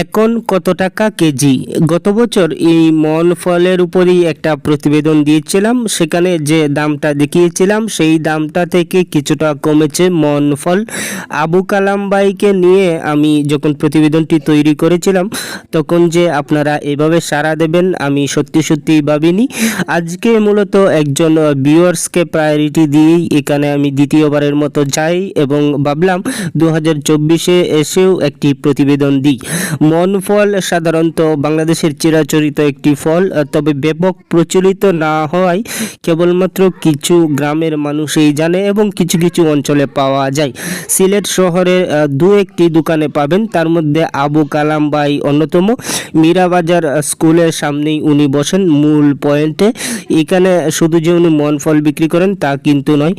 এখন কত টাকা কেজি? গত বছর এই মন ফলের উপরই একটা প্রতিবেদন দিয়েছিলাম, সেখানে যে দামটা দেখিয়েছিলাম, সেই দামটা থেকে কিছুটা কমেছে মন ফল। আবু কালাম বাইকে নিয়ে আমি যখন প্রতিবেদনটি তৈরি করেছিলাম, তখন যে আপনারা এভাবে সাড়া দেবেন, আমি সত্যি সত্যি ভাবিনি। আজকে মূলত একজন ভিউয়ার্সকে প্রায়োরিটি দিয়েই এখানে আমি দ্বিতীয়বারের মতো যাই এবং ভাবলাম দু হাজার এসেও একটি প্রতিবেদন দিই। মন ফল সাধারণত বাংলাদেশের চিরাচরিত একটি ফল, তবে ব্যাপক প্রচলিত না হওয়ায় কেবলমাত্র কিছু গ্রামের মানুষই জানে এবং কিছু কিছু অঞ্চলে পাওয়া যায়। সিলেট শহরে দু একটি দোকানে পাবেন, তার মধ্যে আবু কালাম বাই অন্যতম। মীরাবাজার স্কুলের সামনেই উনি বসেন মূল পয়েন্টে। এখানে শুধু যে উনি মন ফল বিক্রি করেন তা কিন্তু নয়,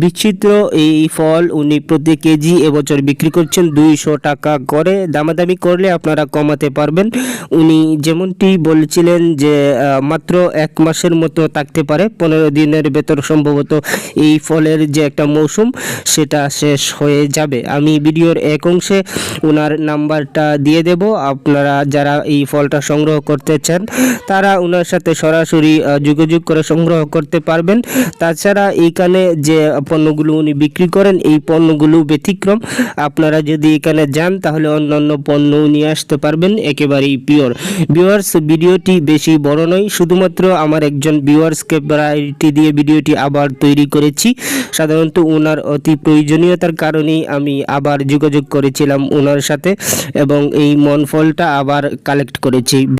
বিচিত্র এই ফল উনি প্রতি কেজি এবছর বিক্রি করছেন দুইশো টাকা করে। দামাদামি করলে আপনারা কমাতে পারবেন। উনি যেমনটি বলছিলেন যে মাত্র এক মাসের মতো থাকতে পারে, পনেরো দিনের ভেতর সম্ভবত এই ফলের যে একটা মৌসুম, সেটা শেষ হয়ে যাবে। আমি ভিডিওর এক অংশে ওনার নাম্বারটা দিয়ে দেব। আপনারা যারা এই ফলটা সংগ্রহ করতে চান, তারা ওনার সাথে সরাসরি যোগাযোগ করে সংগ্রহ করতে পারবেন। তাছাড়া এইখানে যে পণ্যগুলো উনি বিক্রি করেন, এই পণ্যগুলো ব্যতিক্রম। আপনারা যদি এখানে যান, তাহলে অন্যান্য পণ্য নিয়ে আসতে পারবেন, একেবারেই পিওর ভিউয়ার্স ভিডিওটি বেশি বড় নয়, শুধুমাত্র আমার একজন ভিউয়ার্সকে প্রায়োরিটি দিয়ে ভিডিওটি আবার তৈরি করেছি। সাধারণত ওনার অতি প্রয়োজনীয়তার কারণেই আমি আবার যোগাযোগ করেছিলাম ওনার সাথে এবং এই মনফলটা আবার কালেক্ট করেছি।